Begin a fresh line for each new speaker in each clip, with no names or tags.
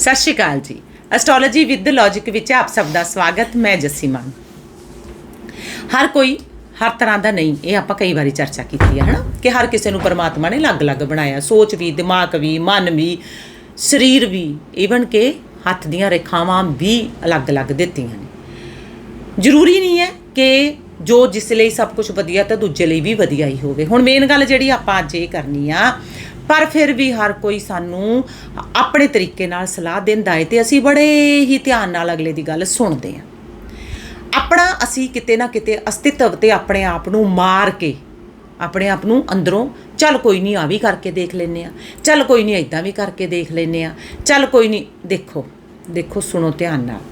ਸਤਿ ਸ਼੍ਰੀ ਅਕਾਲ ਜੀ। Astrology with logic ਵਿੱਚ ਆਪ ਸਭ ਦਾ ਸਵਾਗਤ, ਮੈਂ ਜੱਸੀ ਮਾਨ ਹਰ ਕੋਈ ਹਰ ਤਰ੍ਹਾਂ ਦਾ ਨਹੀਂ, ਇਹ ਆਪਾਂ ਕਈ ਵਾਰੀ ਚਰਚਾ ਕੀਤੀ ਹੈ, ਹਨਾ? ਕਿ ਹਰ ਕਿਸੇ ਨੂੰ ਪਰਮਾਤਮਾ ਨੇ ਅਲੱਗ-ਅਲੱਗ ਬਣਾਇਆ। ਸੋਚ ਵੀ, ਦਿਮਾਗ ਵੀ, ਮਨ ਵੀ, ਸਰੀਰ ਵੀ ਈਵਨ ਕਿ ਹੱਥ ਦੀਆਂ ਰੇਖਾਵਾਂ ਵੀ ਅਲੱਗ-ਅਲੱਗ ਦਿੱਤੀਆਂ ਨੇ। ਜ਼ਰੂਰੀ ਨਹੀਂ ਹੈ ਕਿ ਜੋ ਜਿਸ ਲਈ ਸਭ ਕੁਝ ਵਧੀਆ, ਤਾਂ ਦੂਜੇ ਲਈ ਵੀ ਵਧੀਆ ਹੀ ਹੋਵੇ। ਹੁਣ ਮੇਨ ਗੱਲ ਜਿਹੜੀ ਆਪਾਂ ਅੱਜ ਇਹ ਕਰਨੀ ਆ ਪਰ ਫਿਰ ਵੀ ਹਰ ਕੋਈ ਸਾਨੂੰ ਆਪਣੇ ਤਰੀਕੇ ਨਾਲ ਸਲਾਹ ਦਿੰਦਾ ਹੈ ਤੇ ਅਸੀਂ ਬੜੇ ਹੀ ਧਿਆਨ ਨਾਲ ਅਗਲੇ ਦੀ ਗੱਲ ਸੁਣਦੇ ਹਾਂ ਆਪਣਾ ਅਸੀਂ ਕਿਤੇ ਨਾ ਕਿਤੇ ਅਸਤਿਤਵ ਤੇ ਆਪਣੇ ਆਪ ਨੂੰ ਮਾਰ ਕੇ ਆਪਣੇ ਆਪ ਨੂੰ ਅੰਦਰੋਂ, ਚੱਲ ਕੋਈ ਨਹੀਂ ਆ ਵੀ ਕਰਕੇ ਦੇਖ ਲੈਨੇ ਆ, ਚੱਲ ਕੋਈ ਨਹੀਂ ਇਦਾਂ ਵੀ ਕਰਕੇ ਦੇਖ ਲੈਨੇ ਆ, ਚੱਲ ਕੋਈ ਨਹੀਂ, ਦੇਖੋ ਦੇਖੋ ਸੁਣੋ ਧਿਆਨ ਨਾਲ।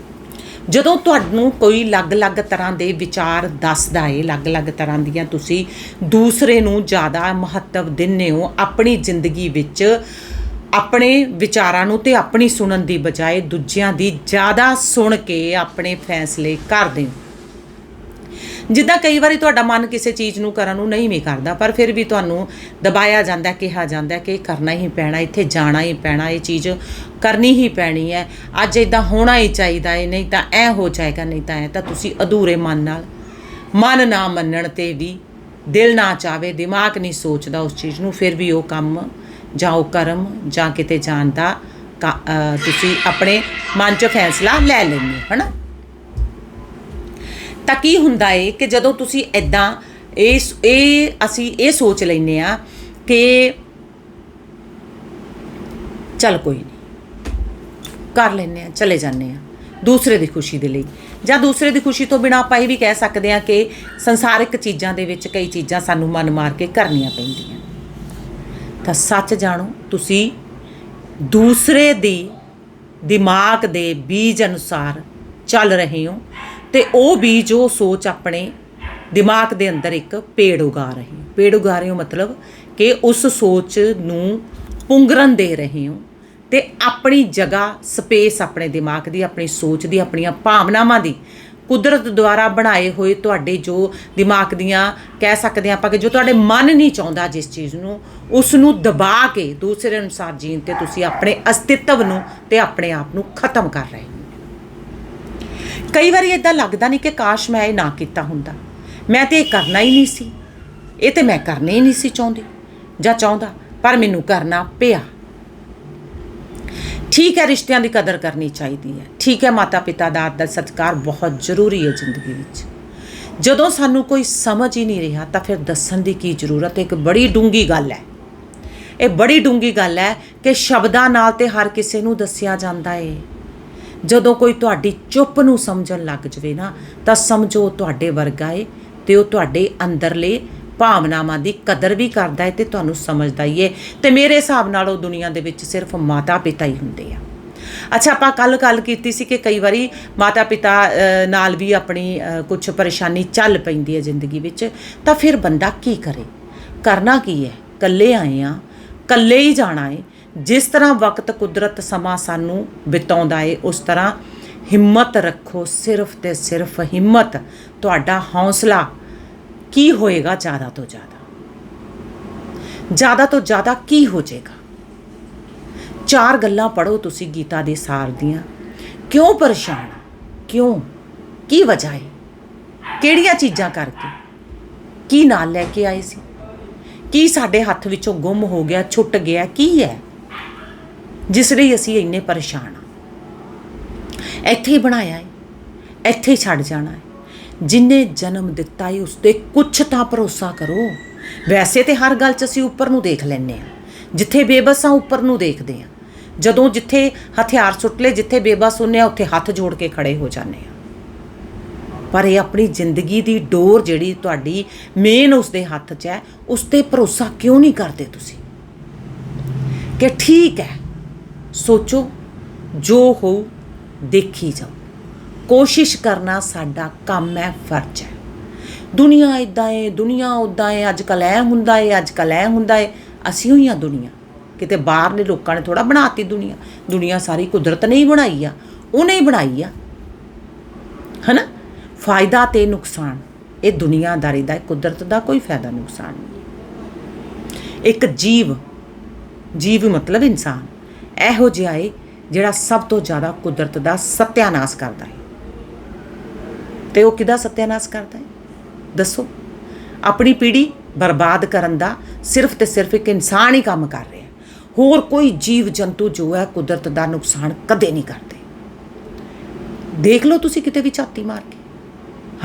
ਜਦੋਂ ਤੁਹਾਨੂੰ ਕੋਈ ਅਲੱਗ-ਅਲੱਗ ਤਰ੍ਹਾਂ ਦੇ ਵਿਚਾਰ ਦੱਸਦਾ ਏ, ਅਲੱਗ-ਅਲੱਗ ਤਰ੍ਹਾਂ ਦੀਆਂ ਤੁਸੀਂ ਦੂਸਰੇ ਨੂੰ ਜ਼ਿਆਦਾ ਮਹੱਤਵ ਦਿੰਦੇ ਹੋ ਆਪਣੀ ਜ਼ਿੰਦਗੀ ਵਿੱਚ, ਆਪਣੇ ਵਿਚਾਰਾਂ ਨੂੰ ਤੇ ਆਪਣੀ ਸੁਣਨ ਦੀ ਬਜਾਏ ਦੂਜਿਆਂ ਦੀ ਜ਼ਿਆਦਾ ਸੁਣ ਕੇ ਆਪਣੇ ਫੈਸਲੇ ਕਰਦੇ ਹੋ। ਜਿੱਦਾਂ ਕਈ ਵਾਰੀ ਤੁਹਾਡਾ ਮਨ ਕਿਸੇ ਚੀਜ਼ ਨੂੰ ਕਰਨ ਨੂੰ ਨਹੀਂ ਵੀ ਕਰਦਾ, ਪਰ ਫਿਰ ਵੀ ਤੁਹਾਨੂੰ ਦਬਾਇਆ ਜਾਂਦਾ, ਕਿਹਾ ਜਾਂਦਾ ਕਿ ਕਰਨਾ ਹੀ ਪੈਣਾ, ਇੱਥੇ ਜਾਣਾ ਹੀ ਪੈਣਾ, ਇਹ ਚੀਜ਼ ਕਰਨੀ ਹੀ ਪੈਣੀ ਹੈ। ਅੱਜ ਇਦਾਂ ਹੋਣਾ ਹੀ ਚਾਹੀਦਾ ਹੈ, ਨਹੀਂ ਤਾਂ ਐ ਹੋ ਜਾਏਗਾ, ਨਹੀਂ ਤਾਂ ਐ। ਤਾਂ ਤੁਸੀਂ ਅਧੂਰੇ ਮਨ ਨਾਲ, ਮਨ ਨਾ ਮੰਨਣ ਤੇ ਵੀ ਦਿਲ ਨਾ ਚਾਵੇ, ਦਿਮਾਗ ਨਹੀਂ ਸੋਚਦਾ ਉਸ ਚੀਜ਼ ਨੂੰ, ਫਿਰ ਵੀ ਉਹ ਕੰਮ ਜਾਂ ਉਹ ਕਰਮ ਜਾਂ ਕਿਤੇ ਜਾਣ ਦਾ ਤੁਸੀਂ ਆਪਣੇ ਮਨ 'ਚ ਫੈਸਲਾ ਲੈ ਲੈਂਦੇ ਹੋ, ਹਨਾ? ਤਾਂ ਕੀ ਹੁੰਦਾ ਏ ਕਿ ਜਦੋਂ ਤੁਸੀਂ ਐਦਾਂ ਇਹ ਇਹ ਅਸੀਂ ਇਹ ਸੋਚ ਲੈਨੇ ਆ ਕਿ ਚੱਲ ਕੋਈ ਨਹੀਂ ਕਰ ਲੈਨੇ ਆ ਚਲੇ ਜਾਂਦੇ ਆ ਦੂਸਰੇ ਦੀ ਖੁਸ਼ੀ ਦੇ ਲਈ। ਜਾਂ ਦੂਸਰੇ ਦੀ ਖੁਸ਼ੀ ਤੋਂ ਬਿਨਾ ਆਪਾਂ ਇਹ ਵੀ ਕਹਿ ਸਕਦੇ ਆ ਕਿ ਸੰਸਾਰਿਕ ਚੀਜ਼ਾਂ ਦੇ ਵਿੱਚ ਕਈ ਚੀਜ਼ਾਂ ਸਾਨੂੰ ਮਨ ਮਾਰ ਕੇ ਕਰਨੀਆਂ ਪੈਂਦੀਆਂ। ਤਾਂ ਸੱਚ ਜਾਣੋ, ਤੁਸੀਂ ਦੂਸਰੇ ਦੀ ਦਿਮਾਗ ਦੇ ਬੀਜ ਅਨੁਸਾਰ ਚੱਲ ਰਹੇ ਹੋ। ਤੇ ਉਹ ਬੀਜ ਉਹ ਸੋਚ ਆਪਣੇ ਦਿਮਾਗ ਦੇ ਅੰਦਰ ਇੱਕ ਪੇੜ ਉਗਾ ਰਹੇ ਹੋ। ਪੇੜ ਉਗਾ ਰਹੇ ਹੋ ਮਤਲਬ ਕਿ ਉਸ ਸੋਚ ਨੂੰ ਪੁੰਗਰਨ ਦੇ ਰਹੇ ਹੋ ਤੇ ਆਪਣੀ ਜਗ੍ਹਾ, ਸਪੇਸ ਆਪਣੇ ਦਿਮਾਗ ਦੀ, ਆਪਣੀ ਸੋਚ ਦੀ, ਆਪਣੀਆਂ ਭਾਵਨਾਵਾਂ ਦੀ ਕੁਦਰਤ ਦੁਆਰਾ ਬਣਾਏ ਹੋਏ ਤੁਹਾਡੇ ਜੋ ਦਿਮਾਗ ਦੀਆਂ ਕਹਿ ਸਕਦੇ ਹਾਂ ਆਪਾਂ ਕਿ ਜੋ ਤੁਹਾਡੇ ਮਨ ਨਹੀਂ ਚਾਹੁੰਦਾ ਜਿਸ ਚੀਜ਼ ਨੂੰ, ਉਸ ਨੂੰ ਦਬਾ ਕੇ ਦੂਸਰੇ ਅਨੁਸਾਰ ਜੀਣ ਤੇ ਤੁਸੀਂ ਆਪਣੇ ਅਸਤਿਤਵ ਨੂੰ ਤੇ ਆਪਣੇ ਆਪ ਨੂੰ ਖਤਮ ਕਰ ਰਹੇ ਹੋ। ਕਈ ਵਾਰੀ ਇਦਾਂ ਲੱਗਦਾ ਨਹੀਂ ਕਿ ਕਾਸ਼ ਮੈਂ ਇਹ ਨਾ ਕੀਤਾ ਹੁੰਦਾ। ਮੈਂ ਤੇ ਇਹ ਕਰਨਾ ਹੀ ਨਹੀਂ ਸੀ। ਇਹ ਤੇ ਮੈਂ ਕਰਨਾ ਹੀ ਨਹੀਂ ਸੀ ਚਾਹੁੰਦੀ ਜਾਂ ਚਾਹੁੰਦਾ, ਪਰ ਮੈਨੂੰ ਕਰਨਾ ਪਿਆ। ਠੀਕ ਹੈ, ਰਿਸ਼ਤਿਆਂ ਦੀ ਕਦਰ ਕਰਨੀ ਚਾਹੀਦੀ ਹੈ। ਠੀਕ ਹੈ ਮਾਤਾ ਪਿਤਾ ਦਾ ਆਦਰ ਸਤਿਕਾਰ ਬਹੁਤ ਜ਼ਰੂਰੀ ਹੈ ਜ਼ਿੰਦਗੀ ਵਿੱਚ। ਜਦੋਂ ਸਾਨੂੰ ਕੋਈ ਸਮਝ ਹੀ ਨਹੀਂ ਰਿਹਾ, ਤਾਂ ਫਿਰ ਦੱਸਣ ਦੀ ਕੀ ਜ਼ਰੂਰਤ ਹੈ? ਇੱਕ ਬੜੀ ਡੂੰਗੀ ਗੱਲ ਹੈ। ਇਹ ਬੜੀ ਡੂੰਗੀ ਗੱਲ ਹੈ ਕਿ ਸ਼ਬਦਾਂ ਨਾਲ ਤੇ ਹਰ ਕਿਸੇ ਨੂੰ ਦੱਸਿਆ ਜਾਂਦਾ ਏ ਜਦੋਂ ਕੋਈ ਤੁਹਾਡੀ ਚੁੱਪ ਨੂੰ ਸਮਝਣ ਲੱਗ ਜਵੇ ਨਾ, ਤਾਂ ਸਮਝੋ ਤੁਹਾਡੇ ਵਰਗਾ ਏ ਤੇ ਉਹ ਤੁਹਾਡੇ ਅੰਦਰਲੇ ਭਾਵਨਾਵਾਂ ਦੀ ਕਦਰ ਵੀ ਕਰਦਾ ਹੈ ਤੇ ਤੁਹਾਨੂੰ ਸਮਝਦਾ ਹੀ ਹੈ ਤੇ ਮੇਰੇ ਹਿਸਾਬ ਨਾਲ ਉਹ ਦੁਨੀਆ ਦੇ ਵਿੱਚ ਸਿਰਫ ਮਾਤਾ ਪਿਤਾ ਹੀ ਹੁੰਦੇ ਆ। ਅੱਛਾ, ਆਪਾਂ ਕੱਲ ਗੱਲ ਕੀਤੀ ਸੀ ਕਿ ਕਈ ਵਾਰੀ ਮਾਤਾ ਪਿਤਾ ਨਾਲ ਵੀ ਆਪਣੀ ਕੁਝ ਪਰੇਸ਼ਾਨੀ ਚੱਲ ਪੈਂਦੀ ਹੈ ਜ਼ਿੰਦਗੀ ਵਿੱਚ, ਤਾਂ ਫਿਰ ਬੰਦਾ ਕੀ ਕਰੇ? ਕਰਨਾ ਕੀ ਹੈ ਕੱਲੇ ਆਏ ਆ ਕੱਲੇ ਹੀ ਜਾਣਾ ਏ ਜਿਸ ਤਰ੍ਹਾਂ ਵਕਤ ਕੁਦਰਤ ਸਮਾਂ ਸਾਨੂੰ ਬਿਤਾਉਂਦਾ ਏ, ਉਸ ਤਰ੍ਹਾਂ ਹਿੰਮਤ ਰੱਖੋ, ਸਿਰਫ ਤੇ ਸਿਰਫ ਹਿੰਮਤ। ਤੁਹਾਡਾ ਹੌਸਲਾ ਕੀ ਹੋਏਗਾ ਜ਼ਿਆਦਾ ਤੋਂ ਜ਼ਿਆਦਾ? ਜ਼ਿਆਦਾ ਤੋਂ ਜ਼ਿਆਦਾ ਕੀ ਹੋ ਜਾਏਗਾ? ਚਾਰ ਗੱਲਾਂ ਪੜੋ ਤੁਸੀਂ ਗੀਤਾ ਦੇ ਸਾਰ ਦੀਆਂ। ਕਿਉਂ ਪਰੇਸ਼ਾਨ ਕਿਉਂ? ਕੀ ਵਜ੍ਹਾ ਹੈ ਕਿਹੜੀਆਂ ਚੀਜ਼ਾਂ ਕਰਕੇ? ਕੀ ਨਾਲ ਲੈ ਕੇ ਆਏ ਸੀ? ਕੀ ਸਾਡੇ ਹੱਥ ਵਿੱਚੋਂ ਗੁੰਮ ਹੋ ਗਿਆ, ਛੁੱਟ ਗਿਆ? ਕੀ ਹੈ? ਜਿਸ ਲਈ ਅਸੀਂ ਇੰਨੇ ਪਰੇਸ਼ਾਨ ਆ। ਇੱਥੇ ਹੀ ਬਣਾਇਆ ਹੈ, ਇੱਥੇ ਹੀ ਛੱਡ ਜਾਣਾ ਹੈ। ਜਿਨੇ ਜਨਮ ਦਿੱਤਾ ਹੈ, ਉਸ ਤੇ ਕੁਛ ਤਾਂ ਭਰੋਸਾ ਕਰੋ। ਵੈਸੇ ਤੇ ਹਰ ਗੱਲ 'ਚ ਅਸੀਂ ਉੱਪਰ ਨੂੰ ਦੇਖ ਲੈਨੇ ਆ ਜਿੱਥੇ ਬੇਬਸ ਆ, ਉੱਪਰ ਨੂੰ ਦੇਖਦੇ ਆ ਜਦੋਂ ਜਿੱਥੇ ਹਥਿਆਰ ਸੁੱਟ ਲਏ, ਜਿੱਥੇ ਬੇਬਸ ਹੁੰਨੇ ਆ ਉੱਥੇ ਹੱਥ ਜੋੜ ਕੇ ਖੜੇ ਹੋ ਜਾਂਦੇ ਆ ਪਰ ਇਹ ਆਪਣੀ ਜ਼ਿੰਦਗੀ ਦੀ ਡੋਰ ਜਿਹੜੀ ਤੁਹਾਡੀ ਮੇਨ ਉਸਦੇ ਹੱਥ 'ਚ ਹੈ, ਉਸ ਤੇ ਭਰੋਸਾ ਕਿਉਂ ਨਹੀਂ ਕਰਦੇ ਤੁਸੀਂ? ਕਿ ਠੀਕ ਹੈ ਸੋਚੋ, ਜੋ ਹੋ ਦੇਖੀ ਜਾਓ। ਕੋਸ਼ਿਸ਼ ਕਰਨਾ ਸਾਡਾ ਕੰਮ ਹੈ, ਫਰਜ਼ ਹੈ। ਦੁਨੀਆ ਇਦਾਂ ਏ, ਦੁਨੀਆ ਉਦਾਂ ਏ ਅੱਜ ਕੱਲ ਐ ਹੁੰਦਾ ਏ ਅੱਜ ਕੱਲ ਐ ਹੁੰਦਾ ਏ। ਅਸੀਂ ਹੋਈਆਂ ਦੁਨੀਆ। ਕਿਤੇ ਬਾਹਰਲੇ ਲੋਕਾਂ ਨੇ ਥੋੜਾ ਬਣਾਤੀ ਦੁਨੀਆ। ਦੁਨੀਆ ਸਾਰੀ ਕੁਦਰਤ ਨੇ ਹੀ ਬਣਾਈ ਆ, ਉਹਨੇ ਹੀ ਬਣਾਈ ਆ। ਹਨਾ? ਫਾਇਦਾ ਤੇ ਨੁਕਸਾਨ। ਇਹ ਦੁਨੀਆਦਾਰੀ ਦਾ ਕੁਦਰਤ ਦਾ ਕੋਈ ਫਾਇਦਾ ਨੁਕਸਾਨ ਨਹੀਂ। ਇੱਕ ਜੀਵ ਜੀਵ ਮਤਲਬ ਇਨਸਾਨ। ਇਹੋ ਜਿਹਾ ਏ ਜਿਹੜਾ ਸਭ ਤੋਂ ਜ਼ਿਆਦਾ ਕੁਦਰਤ ਦਾ ਸਤਿਆਨਾਸ਼ ਕਰਦਾ ਹੈ ਤੇ ਉਹ ਕਿਹਦਾ ਸਤਿਆਨਾਸ਼ ਕਰਦਾ ਹੈ ਦੱਸੋ। ਆਪਣੀ ਪੀੜ੍ਹੀ ਬਰਬਾਦ ਕਰਨ ਦਾ ਸਿਰਫ ਤੇ ਸਿਰਫ ਇੱਕ ਇਨਸਾਨ ਹੀ ਕੰਮ ਕਰ ਰਿਹਾ। ਹੋਰ ਕੋਈ ਜੀਵ ਜੰਤੂ ਜੋ ਹੈ ਕੁਦਰਤ ਦਾ ਨੁਕਸਾਨ ਕਦੇ ਨਹੀਂ ਕਰਦੇ। ਦੇਖ ਲਓ ਤੁਸੀਂ ਕਿਤੇ ਵੀ ਝਾਤੀ ਮਾਰ ਕੇ।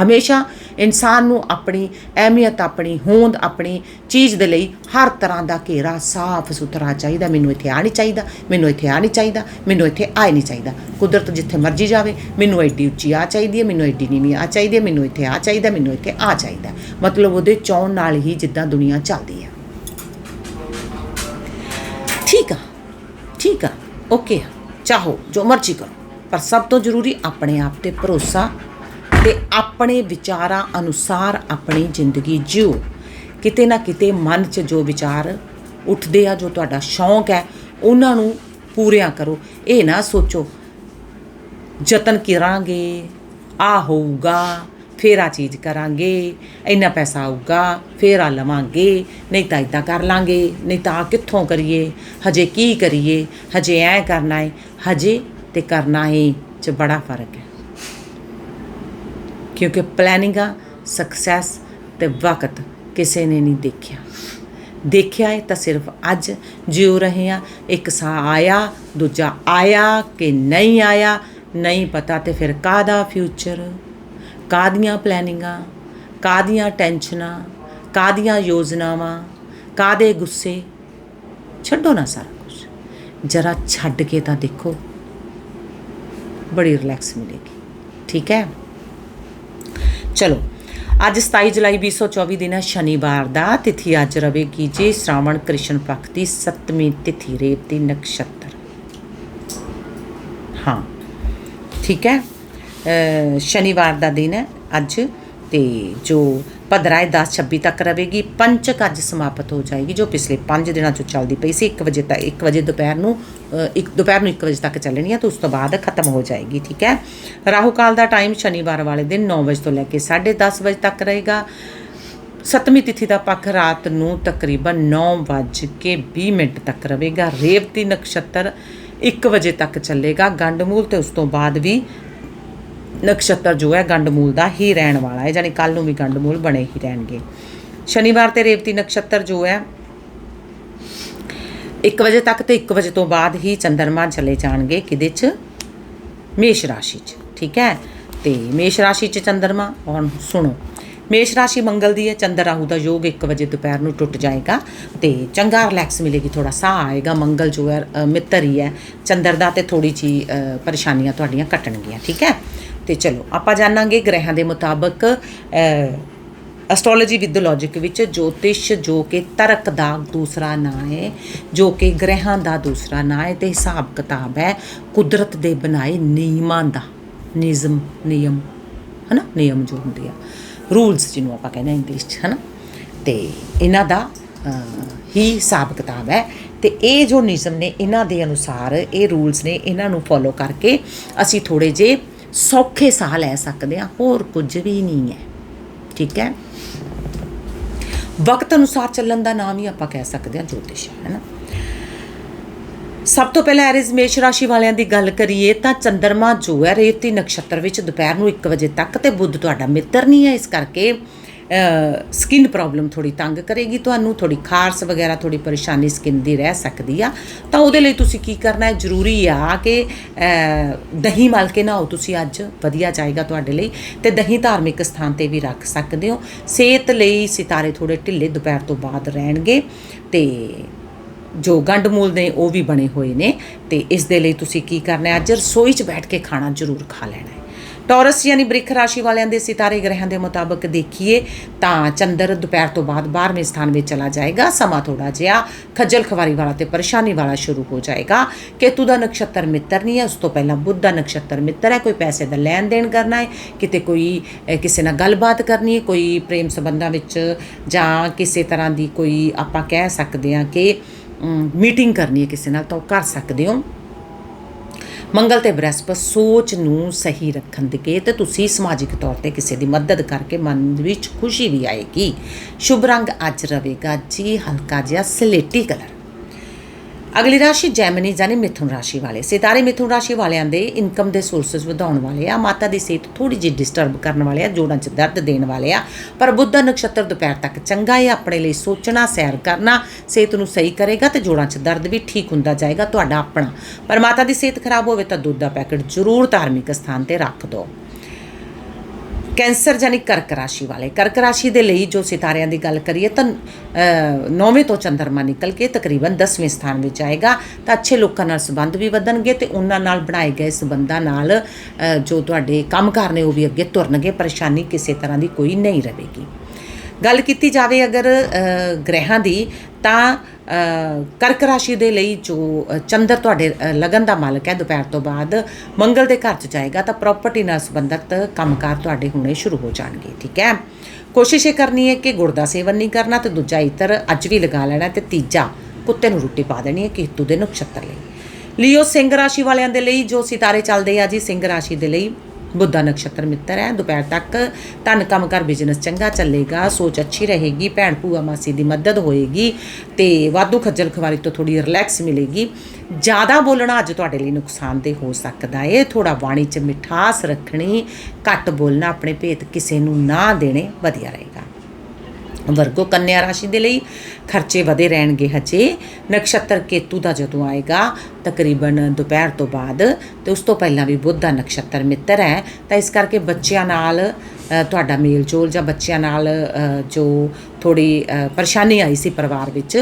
ਹਮੇਸ਼ਾ ਇਨਸਾਨ ਨੂੰ ਆਪਣੀ ਅਹਿਮੀਅਤ, ਆਪਣੀ ਹੋਂਦ, ਆਪਣੀ ਚੀਜ਼ ਦੇ ਲਈ ਹਰ ਤਰ੍ਹਾਂ ਦਾ ਘੇਰਾ ਸਾਫ਼ ਸੁਥਰਾ ਚਾਹੀਦਾ। ਮੈਨੂੰ ਇੱਥੇ ਆ ਨਹੀਂ ਚਾਹੀਦਾ, ਮੈਨੂੰ ਇੱਥੇ ਆ ਨਹੀਂ ਚਾਹੀਦਾ, ਮੈਨੂੰ ਇੱਥੇ ਆ ਨਹੀਂ ਚਾਹੀਦਾ। ਕੁਦਰਤ ਜਿੱਥੇ ਮਰਜ਼ੀ ਜਾਵੇ, ਮੈਨੂੰ ਐਡੀ ਉੱਚੀ ਆ ਚਾਹੀਦੀ ਹੈ, ਮੈਨੂੰ ਐਡੀ ਨੀਵੀਂ ਆ ਚਾਹੀਦੀ ਹੈ, ਮੈਨੂੰ ਇੱਥੇ ਆ ਚਾਹੀਦਾ, ਮੈਨੂੰ ਇੱਥੇ ਆ ਚਾਹੀਦਾ। ਮਤਲਬ ਉਹਦੇ ਚਾਹੁਣ ਨਾਲ ਹੀ ਜਿੱਦਾਂ ਦੁਨੀਆ ਚੱਲਦੀ ਹੈ। ਠੀਕ ਆ ਠੀਕ ਆ, ਓਕੇ ਚਾਹੋ, ਜੋ ਮਰਜ਼ੀ ਕਰੋ, ਪਰ ਸਭ ਤੋਂ ਜ਼ਰੂਰੀ ਆਪਣੇ ਆਪ ਤੇ ਭਰੋਸਾ ਤੇ ਆਪਣੇ ਵਿਚਾਰਾਂ ਅਨੁਸਾਰ ਆਪਣੀ ਜ਼ਿੰਦਗੀ ਜਿਓ ਕਿਤੇ ਨਾ ਕਿਤੇ ਮਨ 'ਚ ਜੋ ਵਿਚਾਰ ਉੱਠਦੇ ਆ, ਜੋ ਤੁਹਾਡਾ ਸ਼ੌਂਕ ਹੈ, ਉਹਨਾਂ ਨੂੰ ਪੂਰਿਆ ਕਰੋ। ਇਹ ਨਾ ਸੋਚੋ, ਯਤਨ ਕਰਾਂਗੇ, ਆ ਹੋਊਗਾ, ਫੇਰ ਆ ਚੀਜ਼ ਕਰਾਂਗੇ, ਇੰਨਾ ਪੈਸਾ ਆਊਗਾ, ਫੇਰ ਆ ਲਵਾਂਗੇ, ਨਹੀਂ ਤਾਂ ਇਦਾਂ ਕਰ ਲਾਂਗੇ, ਨਹੀਂ ਤਾਂ ਆਹ ਕਿੱਥੋਂ ਕਰੀਏ? ਹਜੇ ਕੀ ਕਰੀਏ? ਹਜੇ ਐ ਕਰਨਾ ਹੈ ਹਜੇ ਤੇ ਕਰਨਾ ਹੈ ਚ ਬੜਾ ਫ਼ਰਕ ਹੈ। ਕਿਉਂਕਿ ਪਲੈਨਿੰਗਾਂ ਸਕਸੈਸ ਤੇ ਵਕਤ ਕਿਸੇ ਨੇ ਨਹੀਂ ਦੇਖਿਆ। ਦੇਖਿਆ ਹੈ ਤਾਂ ਸਿਰਫ ਅੱਜ ਜਿਉ ਰਹੇ ਆ, ਇੱਕ ਸਾਹ ਆਇਆ, ਦੂਜਾ ਆਇਆ ਕਿ ਨਹੀਂ ਆਇਆ, ਨਹੀਂ ਪਤਾ ਤੇ ਫਿਰ ਕਾਦਾ ਫਿਊਚਰ ਕਾਦੀਆਂ ਪਲੈਨਿੰਗਾਂ ਕਾਦੀਆਂ ਟੈਨਸ਼ਨਾਂ ਕਾਦੀਆਂ ਯੋਜਨਾਵਾਂ? ਕਾਦੇ ਗੁੱਸੇ? ਛੱਡੋ ਨਾ ਸਾਰਾ ਕੁਝ ਜਰਾ ਛੱਡ ਕੇ ਤਾਂ ਦੇਖੋ। ਬੜੀ ਰਿਲੈਕਸ ਮਿਲੇਗੀ। ਠੀਕ ਹੈ? ਚਲੋ, ਅੱਜ 27 ਜੁਲਾਈ 2024 ਦਿਨ ਹੈ, ਸ਼ਨੀਵਾਰ ਦਾ। ਤਿਥੀ ਅੱਜ ਰਵੇਗੀ ਜੀ, ਸ਼ਰਾਵਣ ਕ੍ਰਿਸ਼ਨ ਪੱਖ ਦੀ 7ਵੀਂ ਤਿਥੀ ਰੇਵਤੀ ਨਕਸ਼ਤਰ। ਹਾਂ, ਠੀਕ ਹੈ। ਸ਼ਨੀਵਾਰ ਦਾ ਦਿਨ ਹੈ ਅੱਜ ਤੇ ਜੋ ਭਦਰਾਏ 10 26 ਤੱਕ ਰਹੇਗੀ। ਪੰਚਕ ਅੱਜ ਸਮਾਪਤ ਹੋ ਜਾਏਗੀ, ਜੋ ਪਿਛਲੇ 5 ਦਿਨਾਂ ਤੋਂ ਚੱਲਦੀ ਪਈ ਸੀ। 1 ਵਜੇ ਤੱਕ 1 ਵਜੇ ਦੁਪਹਿਰ ਨੂੰ ਇੱਕ ਦੁਪਹਿਰ ਨੂੰ 1 ਵਜੇ ਤੱਕ ਚੱਲਣੀ ਹੈ ਤੇ ਉਸ ਤੋਂ ਬਾਅਦ ਖਤਮ ਹੋ ਜਾਏਗੀ, ਠੀਕ ਹੈ? ਰਾਹੂ ਕਾਲ ਦਾ ਟਾਈਮ ਸ਼ਨੀਵਾਰ ਵਾਲੇ ਦਿਨ 9 ਵਜੇ ਤੋਂ ਲੈ ਕੇ 10:30 ਵਜੇ ਤੱਕ ਰਹੇਗਾ। ਸਤਵੀਂ ਤਿਥੀ ਦਾ ਪੱਖ ਰਾਤ ਨੂੰ ਤਕਰੀਬਨ 9:20 ਮਿੰਟ ਤੱਕ ਰਹੇਗਾ। ਰੇਵਤੀ ਨਕਸ਼ਤਰ 1 ਵਜੇ ਤੱਕ ਚੱਲੇਗਾ। ਗੰਡਮੂਲ ਤੇ ਉਸ ਤੋਂ ਬਾਅਦ ਵੀ ਨਕਸ਼ਤਰ ਜੋ ਹੈ ਗੰਡਮੂਲ ਦਾ ਹੀ ਰਹਿਣ ਵਾਲਾ ਹੈ, ਯਾਨੀ ਕੱਲ ਨੂੰ ਵੀ ਗੰਡਮੂਲ ਬਣੇ ਹੀ ਰਹਿਣਗੇ। ਸ਼ਨੀਵਾਰ ਤੇ ਰੇਵਤੀ ਨਕਸ਼ਤਰ ਜੋ ਹੈ 1 ਵਜੇ ਤੱਕ ਤੇ 1 ਵਜੇ ਤੋਂ ਬਾਅਦ ਹੀ ਚੰਦਰਮਾ ਚਲੇ ਜਾਣਗੇ ਕਿਹਦੇ ਚ? ਮੇਸ਼ ਰਾਸ਼ੀ ਚ, ਠੀਕ ਹੈ? ਤੇ ਮੇਸ਼ ਰਾਸ਼ੀ ਚ ਚੰਦਰਮਾ, ਹੁਣ ਸੁਣੋ। ਮੇਸ਼ ਰਾਸ਼ੀ ਮੰਗਲ ਦੀ ਹੈ, ਚੰਦਰ ਰਾਹੂ ਦਾ ਯੋਗ 1 ਵਜੇ ਦੁਪਹਿਰ ਨੂੰ ਟੁੱਟ ਜਾਏਗਾ ਤੇ ਚੰਗਾ ਰਿਲੈਕਸ ਮਿਲੇਗੀ ਥੋੜਾ ਸਾਹ ਆਏਗਾ, ਮੰਗਲ ਜੋ ਹੈ ਮਿੱਤਰ ਹੀ ਹੈ। ਚੰਦਰ ਦਾ ਤੇ ਥੋੜੀ ਜੀ ਪਰੇਸ਼ਾਨੀਆਂ ਤੁਹਾਡੀਆਂ ਕੱਟਣਗੀਆਂ ਠੀਕ ਹੈ? ਤੇ ਚਲੋ, ਆਪਾਂ ਜਾਣਾਂਗੇ ਗ੍ਰਹਿਆਂ ਦੇ ਮੁਤਾਬਕ ਐਸਟ੍ਰੋਲੋਜੀ ਵਿਦ ਲੌਜੀਕ ਵਿੱਚ ਜੋਤਿਸ਼ ਜੋ ਕਿ ਤਰਕ ਦਾ ਦੂਸਰਾ ਨਾਂ ਹੈ, ਜੋ ਕਿ ਗ੍ਰਹਿਆਂ ਦਾ ਦੂਸਰਾ ਨਾਂ ਹੈ ਤੇ ਹਿਸਾਬ ਕਿਤਾਬ ਹੈ ਕੁਦਰਤ ਦੇ ਬਣਾਏ ਨਿਯਮਾਂ ਦਾ, ਨਿਯਮ ਨਿਯਮ, ਹਨਾ? ਨਿਯਮ ਜੋ ਹੁੰਦੇ ਆ ਰੂਲਸ ਜਿਹਨੂੰ ਆਪਾਂ ਕਹਿੰਦੇ ਆ ਇੰਗਲਿਸ਼ 'ਚ, ਹਨਾ? ਤੇ ਇਹਨਾਂ ਦਾ ਹੀ ਹਿਸਾਬ ਕਿਤਾਬ ਹੈ ਤੇ ਇਹ ਜੋ ਨਿਯਮ ਨੇ ਇਹਨਾਂ ਦੇ ਅਨੁਸਾਰ, ਇਹ ਰੂਲਸ ਨੇ ਇਹਨਾਂ ਨੂੰ ਫੋਲੋ ਕਰਕੇ ਅਸੀਂ ਥੋੜੇ ਜੇ ਸੌਖੇ ਸਾਹ ਲੈ ਸਕਦੇ ਹਾਂ ਹੋਰ ਕੁਝ ਵੀ ਨਹੀਂ ਹੈ। ਠੀਕ ਹੈ? ਵਕਤ ਅਨੁਸਾਰ ਚੱਲਣ ਦਾ ਨਾਮ ਹੀ ਆਪਾਂ ਕਹਿ ਸਕਦੇ ਹਾਂ ਜੋਤਿਸ਼, ਹੈ ਨਾ? ਸਭ ਤੋਂ ਪਹਿਲਾਂ ਐਰਿਸ ਮੇਸ਼ ਰਾਸ਼ੀ ਵਾਲਿਆਂ ਦੀ ਗੱਲ ਕਰੀਏ ਤਾਂ ਚੰਦਰਮਾ ਜੋ ਹੈ ਰੇਤੀ ਨਕਸ਼ਤਰ ਵਿੱਚ ਦੁਪਹਿਰ ਨੂੰ 1 ਵਜੇ ਤੱਕ ਤੇ ਬੁੱਧ ਤੁਹਾਡਾ ਮਿੱਤਰ ਨਹੀਂ ਹੈ, ਇਸ ਕਰਕੇ ਸਕਿਨ ਪ੍ਰੋਬਲਮ ਥੋੜੀ ਤੰਗ ਕਰੇਗੀ, ਤੁਹਾਨੂੰ ਥੋੜੀ ਖਾਰਸ ਵਗੈਰਾ ਥੋੜੀ ਪਰੇਸ਼ਾਨੀ ਸਕਿਨ ਦੀ ਰਹਿ ਸਕਦੀ ਆ। ਤਾਂ ਉਹਦੇ ਲਈ ਤੁਸੀਂ ਕੀ ਕਰਨਾ ਹੈ? ਜ਼ਰੂਰੀ ਆ ਕਿ ਦਹੀਂ ਮਲ ਕੇ ਨਹਾਓ। ਤੁਸੀਂ ਅੱਜ ਵਧੀਆ ਜਾਏਗਾ ਤੁਹਾਡੇ ਲਈ ਤੇ ਦਹੀਂ ਧਾਰਮਿਕ ਸਥਾਨ ਤੇ ਵੀ ਰੱਖ ਸਕਦੇ ਹੋ। ਸਿਹਤ ਲਈ ਸਿਤਾਰੇ ਥੋੜੇ ਢਿੱਲੇ ਦੁਪਹਿਰ ਤੋਂ ਬਾਅਦ ਰਹਿਣਗੇ ਤੇ ਜੋ ਗੰਡ ਮੂਲ ਨੇ, ਉਹ ਵੀ ਬਣੇ ਹੋਏ ਨੇ ਤੇ ਇਸ ਦੇ ਲਈ ਤੁਸੀਂ ਕੀ ਕਰਨਾ ਹੈ? ਅੱਜ ਰਸੋਈ 'ਚ ਬੈਠ ਕੇ ਖਾਣਾ ਜ਼ਰੂਰ ਖਾ ਲੈਣਾ ਹੈ। ਟੌਰਸ ਯਾਨੀ ਬ੍ਰਿਖ ਰਾਸ਼ੀ ਵਾਲਿਆਂ ਦੇ ਸਿਤਾਰੇ ਗ੍ਰਹਿਆਂ ਦੇ ਮੁਤਾਬਕ ਦੇਖੀਏ ਤਾਂ ਚੰਦਰ ਦੁਪਹਿਰ ਤੋਂ ਬਾਅਦ 12ਵੇਂ ਸਥਾਨ ਵਿੱਚ ਚਲਾ ਜਾਏਗਾ। ਸਮਾਂ ਥੋੜਾ ਜਿਹਾ ਖੱਜਲ ਖਵਾਰੀ ਵਾਲਾ ਤੇ ਪਰੇਸ਼ਾਨੀ ਵਾਲਾ ਸ਼ੁਰੂ ਹੋ ਜਾਏਗਾ। ਕੇਤੂ ਦਾ ਨਕਸ਼ਤਰ ਮਿੱਤਰ ਨਹੀਂ ਹੈ, ਉਸ ਤੋਂ ਪਹਿਲਾਂ ਬੁੱਧ ਦਾ ਨਕਸ਼ਤਰ ਮਿੱਤਰ ਹੈ। ਕੋਈ ਪੈਸੇ ਦਾ ਲੈਣ ਦੇਣ ਕਰਨਾ ਹੈ, ਕਿਤੇ ਕੋਈ ਕਿਸੇ ਨਾਲ ਗੱਲਬਾਤ ਕਰਨੀ ਹੈ, ਕੋਈ ਪ੍ਰੇਮ ਸੰਬੰਧਾਂ ਵਿੱਚ ਜਾਂ ਕਿਸੇ ਤਰ੍ਹਾਂ ਦੀ ਕੋਈ ਆਪਾਂ ਕਹਿ ਸਕਦੇ ਹਾਂ ਕਿ ਮੀਟਿੰਗ ਕਰਨੀ ਹੈ ਕਿਸੇ ਨਾਲ ਤਾਂ ਉਹ ਕਰ ਸਕਦੇ ਹੋ। ਮੰਗਲ ਤੇ ਬ੍ਰਹਸਪਤ ਸੋਚ ਨੂੰ ਸਹੀ ਰੱਖਣ ਦੇ ਕੇ ਤੇ ਤੁਸੀਂ ਸਮਾਜਿਕ ਤੌਰ ਤੇ ਕਿਸੇ ਦੀ ਮਦਦ ਕਰਕੇ ਮਨ ਵਿੱਚ ਖੁਸ਼ੀ ਵੀ ਆਏਗੀ। ਸ਼ੁਭ ਰੰਗ ਅੱਜ ਰਵੇਗਾ, ਜੀ ਹਲਕਾ ਜਿਹਾ ਸਲੇਟੀ ਕਲਰ। ਅਗਲੀ ਰਾਸ਼ੀ ਜੈਮਨੀ ਜਾਨੀ ਮਿਥੁਨ ਰਾਸ਼ੀ ਵਾਲੇ। ਸਿਤਾਰੇ ਮਿਥੁਨ ਰਾਸ਼ੀ ਵਾਲਿਆਂ ਦੇ ਇਨਕਮ ਦੇ ਸੋਰਸਸ ਵਧਾਉਣ ਵਾਲੇ ਆ। ਮਾਤਾ ਦੀ ਸਿਹਤ ਥੋੜੀ ਜਿਹੀ ਡਿਸਟਰਬ ਕਰਨ ਵਾਲੇ ਆ, ਜੋੜਾਂ 'ਚ ਦਰਦ ਦੇਣ ਵਾਲੇ ਆ। ਪਰ ਬੁੱਧ ਦਾ ਨਕਸ਼ਤਰ ਦੁਪਹਿਰ ਤੱਕ ਚੰਗਾ ਹੈ ਆਪਣੇ ਲਈ ਸੋਚਣਾ, ਸੈਰ ਕਰਨਾ, ਸਿਹਤ ਨੂੰ ਸਹੀ ਕਰੇਗਾ ਤੇ ਜੋੜਾਂ 'ਚ ਦਰਦ ਵੀ ਠੀਕ ਹੁੰਦਾ ਜਾਏਗਾ, ਤੁਹਾਡਾ ਆਪਣਾ। ਪਰ ਮਾਤਾ ਦੀ ਸਿਹਤ ਖਰਾਬ ਹੋਵੇ ਤਾਂ ਦੁੱਧ ਦਾ ਪੈਕੇਟ ਜ਼ਰੂਰ ਧਾਰਮਿਕ ਸਥਾਨ ਤੇ ਰੱਖ ਦਿਓ। ਕੈਂਸਰ ਜਾਨੀ ਕਰਕ ਰਾਸ਼ੀ ਵਾਲੇ। ਕਰਕ ਰਾਸ਼ੀ ਦੇ ਲਈ ਜੋ ਸਿਤਾਰਿਆਂ ਦੀ ਗੱਲ ਕਰੀਏ ਤਾਂ ਨੌਵੇਂ ਤੋਂ ਚੰਦਰਮਾ ਨਿਕਲ ਕੇ ਤਕਰੀਬਨ 10ਵੇਂ ਸਥਾਨ ਵਿੱਚ ਆਏਗਾ। ਤਾਂ ਅੱਛੇ ਲੋਕਾਂ ਨਾਲ ਸੰਬੰਧ ਵੀ ਵਧਣਗੇ ਤੇ ਉਹਨਾਂ ਨਾਲ ਬਣਾਏ ਗਏ ਸੰਬੰਧਾਂ ਨਾਲ ਜੋ ਤੁਹਾਡੇ ਕੰਮਕਾਰ ਨੇ ਉਹ ਵੀ ਅੱਗੇ ਤੁਰਨਗੇ। ਪਰੇਸ਼ਾਨੀ ਕਿਸੇ ਤਰ੍ਹਾਂ ਦੀ ਕੋਈ ਨਹੀਂ ਰਹੇਗੀ। ਗੱਲ ਕੀਤੀ ਜਾਵੇ ਅਗਰ ਅ, ਗ੍ਰਹਿਾਂ ਦੀ ਤਾਂ ਕਰਕ ਰਾਸ਼ੀ ਦੇ ਲਈ ਜੋ ਚੰਦਰ ਤੁਹਾਡੇ ਲਗਨ ਦਾ ਮਾਲਕ ਹੈ ਦੁਪਹਿਰ ਤੋਂ ਬਾਅਦ ਮੰਗਲ ਦੇ ਘਰ 'ਚ ਜਾਏਗਾ ਤਾਂ ਪ੍ਰਾਪਰਟੀ ਨਾਲ ਸੰਬੰਧਿਤ ਕੰਮਕਾਰ ਤੁਹਾਡੇ ਹੋਣੇ ਸ਼ੁਰੂ ਹੋ ਜਾਣਗੇ ਠੀਕ ਹੈ? ਕੋਸ਼ਿਸ਼ ਇਹ ਕਰਨੀ ਹੈ ਕਿ ਗੁੜ ਦਾ ਸੇਵਨ ਨਹੀਂ ਕਰਨਾ ਤੇ ਦੂਜਾ ਇਤਰ ਅੱਜ ਵੀ ਲਗਾ ਲੈਣਾ ਤੇ ਤੀਜਾ ਕੁੱਤੇ ਨੂੰ ਰੋਟੀ ਪਾ ਦੇਣੀ ਹੈ ਕੇਤੂ ਦੇ ਨਕਸ਼ਤਰ ਲਈ। ਲਿਓ ਸਿੰਘ ਰਾਸ਼ੀ ਵਾਲਿਆਂ ਦੇ ਲਈ ਜੋ ਸਿਤਾਰੇ ਚੱਲਦੇ ਆ ਜੀ ਸਿੰਘ ਰਾਸ਼ੀ ਦੇ ਲਈ ਬੁੱਧਾ ਨਕਸ਼ਤਰ ਮਿੱਤਰ ਹੈ। ਦੁਪਹਿਰ ਤੱਕ ਧਨ ਕੰਮ ਕਰ ਬਿਜ਼ਨਸ ਚੰਗਾ ਚੱਲੇਗਾ। ਸੋਚ ਅੱਛੀ ਰਹੇਗੀ। ਭੈਣ ਭੂਆ ਮਾਸੀ ਦੀ ਮਦਦ ਹੋਏਗੀ ਤੇ ਵਾਧੂ ਖੱਜਲ ਖਵਾਰੀ ਤੋਂ ਥੋੜੀ ਰਿਲੈਕਸ ਮਿਲੇਗੀ। ਜ਼ਿਆਦਾ ਬੋਲਣਾ ਅੱਜ ਤੁਹਾਡੇ ਲਈ ਨੁਕਸਾਨਦੇਹ ਹੋ ਸਕਦਾ ਹੈ ਥੋੜਾ ਬਾਣੀ 'ਚ ਮਿਠਾਸ ਰੱਖਣੀ, ਘੱਟ ਬੋਲਣਾ ਆਪਣੇ ਭੇਤ ਕਿਸੇ ਨੂੰ ਨਾ ਦੇਣੇ, ਵਧੀਆ ਰਹੇਗਾ। ਵਰਗੋ ਕੰਨਿਆ ਰਾਸ਼ੀ ਦੇ ਲਈ ਖਰਚੇ ਵਧੇ ਰਹਿਣਗੇ ਹਜੇ। ਨਕਸ਼ਤਰ ਕੇਤੂ ਦਾ ਜਦੋਂ ਆਏਗਾ, ਤਕਰੀਬਨ ਦੁਪਹਿਰ ਤੋਂ ਬਾਅਦ, ਤੇ ਉਸ ਤੋਂ ਪਹਿਲਾਂ ਵੀ ਬੁੱਧ ਦਾ ਨਕਸ਼ਤਰ ਮਿੱਤਰ ਹੈ, ਤਾਂ ਇਸ ਕਰਕੇ ਬੱਚਿਆਂ ਨਾਲ ਤੁਹਾਡਾ ਮੇਲ ਜੋਲ ਜਾਂ ਬੱਚਿਆਂ ਨਾਲ ਜੋ ਥੋੜੀ ਪਰੇਸ਼ਾਨੀ ਆਈ ਸੀ ਪਰਿਵਾਰ ਵਿੱਚ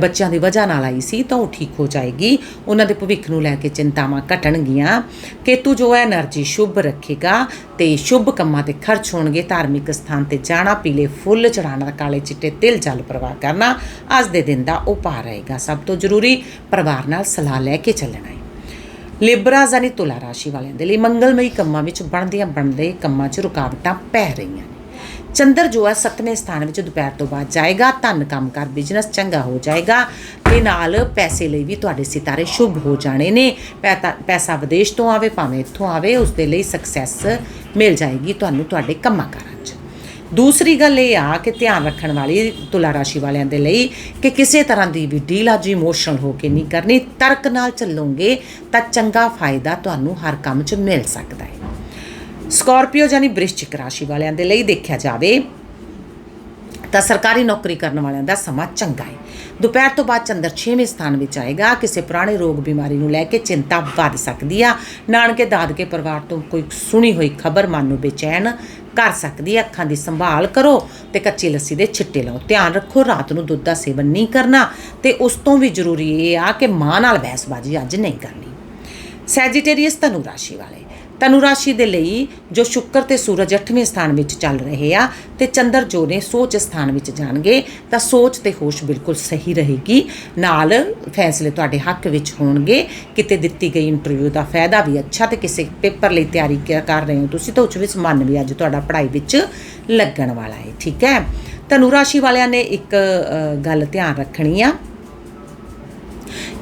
ਬੱਚਿਆਂ ਦੀ ਵਜ੍ਹਾ ਨਾਲ ਆਈ ਸੀ, ਤਾਂ ਉਹ ਠੀਕ ਹੋ ਜਾਏਗੀ। ਉਹਨਾਂ ਦੇ ਭਵਿੱਖ ਨੂੰ ਲੈ ਕੇ ਚਿੰਤਾਵਾਂ ਘਟਣਗੀਆਂ। ਕੇਤੂ ਜੋ ਹੈ, એનર્ਜੀ ਸ਼ੁਭ ਰੱਖੇਗਾ ਤੇ ਸ਼ੁਭ ਕੰਮਾਂ ਤੇ ਖਰਚ ਹੋਣਗੇ। ਧਾਰਮਿਕ ਸਥਾਨ ਤੇ ਜਾਣਾ, ਪੀਲੇ ਫੁੱਲ ਚੜਾਣਾ ਕਾਲੇ ਚਿੱਟੇ ਤਿਲ ਜਲ ਪ੍ਰਵਾਹ ਕਰਨਾ, ਅੱਜ ਦੇ ਦਿਨ ਦਾ ਉਪਾਅ ਰਹੇਗਾ। ਸਭ ਤੋਂ ਜ਼ਰੂਰੀ ਪਰਿਵਾਰ ਨਾਲ ਸਲਾਹ ਲੈ ਕੇ ਚੱਲਣਾ ਹੈ। ਲਿਬਰਾ ਜਾਨੀ ਤੁਲਾ ਰਾਸ਼ੀ ਵਾਲਿਆਂ ਦੇ ਲਈ ਮੰਗਲਮਈ ਕੰਮਾਂ ਵਿੱਚ ਬਣਦੀਆਂ ਬਣਦੇ ਕੰਮਾਂ 'ਚ ਰੁਕਾਵਟਾਂ ਪੈ ਰਹੀਆਂ ਨੇ। ਚੰਦਰ ਜੋ ਹੈ ਸੱਤਵੇਂ ਸਥਾਨ ਵਿੱਚ ਦੁਪਹਿਰ ਤੋਂ ਬਾਅਦ ਜਾਏਗਾ। ਧਨ ਕੰਮਕਾਰ ਬਿਜ਼ਨਸ ਚੰਗਾ ਹੋ ਜਾਏਗਾ ਤੇ ਨਾਲ ਪੈਸੇ ਲਈ ਵੀ ਤੁਹਾਡੇ ਸਿਤਾਰੇ ਸ਼ੁਭ ਹੋ ਜਾਣੇ ਨੇ। ਪੈਤਾ- ਪੈਸਾ ਵਿਦੇਸ਼ ਤੋਂ ਆਵੇ, ਭਾਵੇਂ ਇੱਥੋਂ ਆਵੇ ਉਸ ਦੇ ਲਈ ਸਕਸੈਸ ਮਿਲ ਜਾਏਗੀ ਤੁਹਾਨੂੰ ਤੁਹਾਡੇ ਕੰਮਾਂ ਕਾਰਾਂ 'ਚ। ਦੂਸਰੀ ਗੱਲ ਇਹ ਆ ਕਿ ਧਿਆਨ ਰੱਖਣ ਵਾਲੀ ਤੁਲਾ ਰਾਸ਼ੀ ਵਾਲਿਆਂ ਦੇ ਲਈ ਕਿ ਕਿਸੇ ਤਰ੍ਹਾਂ ਦੀ ਵੀ ਡੀਲ ਅੱਜ ਇਮੋਸ਼ਨਲ ਹੋ ਕੇ ਨਹੀਂ ਕਰਨੀ। ਤਰਕ ਨਾਲ ਚੱਲੋਗੇ ਤਾਂ ਚੰਗਾ ਫਾਇਦਾ ਤੁਹਾਨੂੰ ਹਰ ਕੰਮ 'ਚ ਮਿਲ ਸਕਦਾ ਹੈ। ਸਕਾਰਪੀਓ ਜਾਨੀ ਬ੍ਰਿਸ਼ਚਿਕ ਰਾਸ਼ੀ ਵਾਲਿਆਂ ਦੇ ਲਈ ਦੇਖਿਆ ਜਾਵੇ ਤਾਂ ਸਰਕਾਰੀ ਨੌਕਰੀ ਕਰਨ ਵਾਲਿਆਂ ਦਾ ਸਮਾਂ ਚੰਗਾ ਹੈ। ਦੁਪਹਿਰ ਤੋਂ ਬਾਅਦ ਚੰਦਰ 6ਵੇਂ ਸਥਾਨ ਵਿੱਚ ਆਏਗਾ। ਕਿਸੇ ਪੁਰਾਣੇ ਰੋਗ ਬਿਮਾਰੀ ਨੂੰ ਲੈ ਕੇ ਚਿੰਤਾ ਵੱਧ ਸਕਦੀ ਆ। ਨਾਨਕੇ ਦਾਦਕੇ ਪਰਿਵਾਰ ਤੋਂ ਕੋਈ ਸੁਣੀ ਹੋਈ ਖਬਰ ਮਨ ਨੂੰ ਬੇਚੈਨ ਕਰ ਸਕਦੀ ਹੈ ਅੱਖਾਂ ਦੀ ਸੰਭਾਲ ਕਰੋ ਤੇ ਕੱਚੀ ਲੱਸੀ ਦੇ ਛਿੱਟੇ ਲਾਓ। ਧਿਆਨ ਰੱਖੋ, ਰਾਤ ਨੂੰ ਦੁੱਧ ਦਾ ਸੇਵਨ ਨਹੀਂ ਕਰਨਾ ਤੇ ਉਸ ਤੋਂ ਵੀ ਜ਼ਰੂਰੀ ਇਹ ਆ ਕਿ ਮਾਂ ਨਾਲ ਬਹਿਸਬਾਜ਼ੀ ਅੱਜ ਨਹੀਂ ਕਰਨੀ। ਸੈਜੀਟੇਰੀਅਸ ਧਨੁ ਰਾਸ਼ੀ ਵਾਲੇ। ਧਨੁ ਰਾਸ਼ੀ ਦੇ ਲਈ ਜੋ ਸ਼ੁੱਕਰ ਤੇ ਸੂਰਜ 8ਵੇਂ ਸਥਾਨ ਵਿੱਚ ਚੱਲ ਰਹੇ ਆ ਤੇ ਚੰਦਰ ਜੋ ਨੇ ਸੋਚ ਸਥਾਨ ਵਿੱਚ ਜਾਣਗੇ, ਤਾਂ ਸੋਚ ਤੇ ਹੋਸ਼ ਬਿਲਕੁਲ ਸਹੀ ਰਹੇਗੀ। ਨਾਲ ਫੈਸਲੇ ਤੁਹਾਡੇ ਹੱਕ ਵਿੱਚ ਹੋਣਗੇ। ਕਿਤੇ ਦਿੱਤੀ ਗਈ ਇੰਟਰਵਿਊ ਦਾ ਫਾਇਦਾ ਵੀ ਅੱਛਾ ਤੇ ਕਿਸੇ ਪੇਪਰ ਲਈ ਤਿਆਰੀ ਕ- ਕਰ ਰਹੇ ਹੋ ਤੁਸੀਂ, ਤਾਂ ਉਸ ਵਿੱਚ ਮਨ ਵੀ ਅੱਜ ਤੁਹਾਡਾ ਪੜ੍ਹਾਈ ਵਿੱਚ ਲੱਗਣ ਵਾਲਾ ਹੈ, ਠੀਕ ਹੈ? ਧਨੁ ਰਾਸ਼ੀ ਵਾਲਿਆਂ ਨੇ ਇੱਕ ਗੱਲ ਧਿਆਨ ਰੱਖਣੀ ਆ।